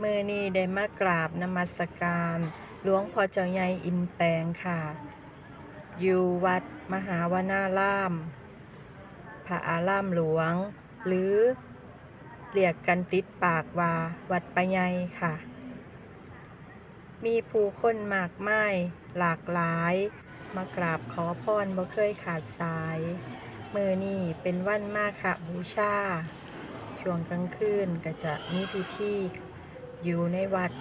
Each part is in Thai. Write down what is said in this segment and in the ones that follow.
เมื่อนี้ได้มากราบนมัสการหลวงพ่อเจ้าใหญ่อินแปลงค่ะ อยู่วัดมหาวนารามพระอารามหลวง หรือเรียกกันติดปากว่าวัดปะไยค่ะ มีผู้คนมากมายหลากหลาย มากราบขอพรบ่เคยขาดสายมือนี่เป็นวันมาฆบูชา ช่วงกลางคืนก็จะมีพิธี อยู่ในวัด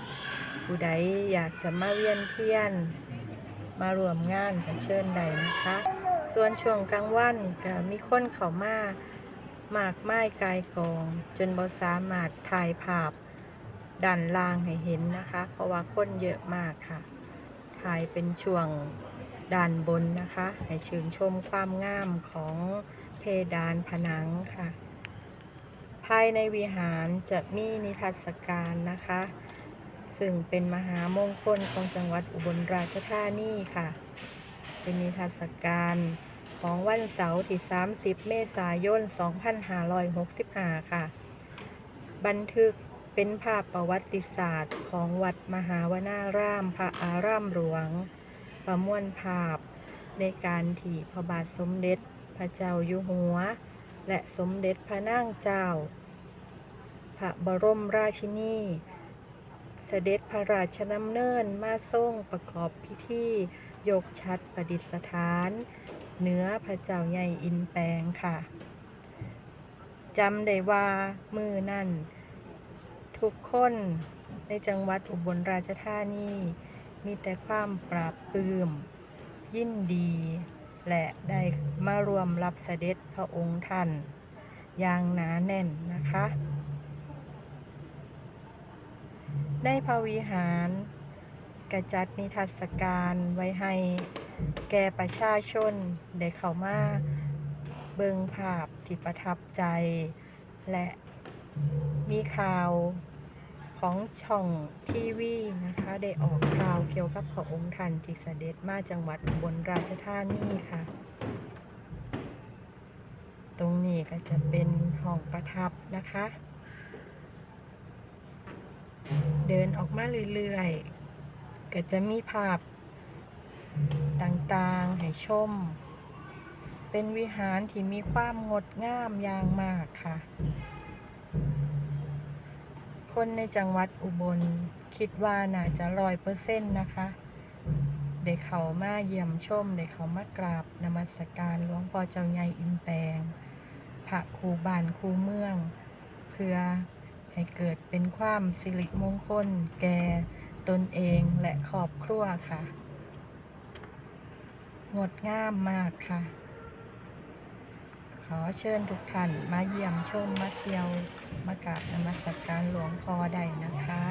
ผู้ใดอยากจะมาเวียนเทียน มารวมงานก็เชิญได้นะคะ ส่วนช่วงกลางวันก็มีคนเข้ามามากไม้กายกอง จนบ่สามารถถ่ายภาพด้านล่างให้เห็นนะคะ เพราะว่าคนเยอะมากค่ะ ถ่ายเป็นช่วงด้านบนนะคะ ให้ชื่นชมความงามของเพดานผนังค่ะ ภายในวิหารจะมีนิทรรศการนะคะ ซึ่งเป็นมหามงคลของจังหวัดอุบลราชธานีค่ะ เป็นนิทรรศการของวันเสาร์ที่ 30 เมษายน 2565 ค่ะ บันทึกเป็นภาพประวัติศาสตร์ของวัดมหาวนาราม พระอารามหลวง ประมวลภาพในการที่พระบาทสมเด็จพระเจ้าอยู่หัว และสมเด็จพระนางเจ้า พระบรมราชินีเสด็จพระราชดำเนินมาทรงประกอบพิธียกชัดประดิษฐานเหนือพระเจ้าใหญ่อินแปลงค่ะจำได้ว่ามือนั่น ทุกคนในจังหวัดอุบลราชธานี มีแต่ความปราบปลื้มยินดี และได้มารวมรับเสด็จพระองค์ท่าน อย่างหนาแน่นนะคะ ในพระวิหารกระจัดนิทรรศการไว้ให้แก่ประชาชนได้เข้ามาเบิงภาพที่ประทับใจ และมีข่าวของช่องทีวีนะคะ ได้ออกข่าวเกี่ยวกับพระองค์ท่านที่เสด็จมาจังหวัดอุบลราชธานีค่ะ ตรงนี้ก็จะเป็นห้องประทับนะคะ เดินออกมาเรื่อยๆ ก็จะมีภาพต่างๆให้ชม เป็นวิหารที่มีความงดงามอย่างมากค่ะ คนในจังหวัดอุบล คิดว่าน่าจะร้อยเปอร์เซ็นต์นะคะได้เขามาเยี่ยมชมได้เขามากราบนมัสการหลวงพ่อเจ้าใหญ่อินแปลงพระครูบานครูเมือง เพื่อให้เกิดเป็นความสิริมงคล แก่ตนเองและครอบครัวค่ะ งดงามมากค่ะ ขอเชิญทุกท่านมาเยี่ยมชมมาเที่ยวมากราบนมัสการหลวงพ่อได้นะคะ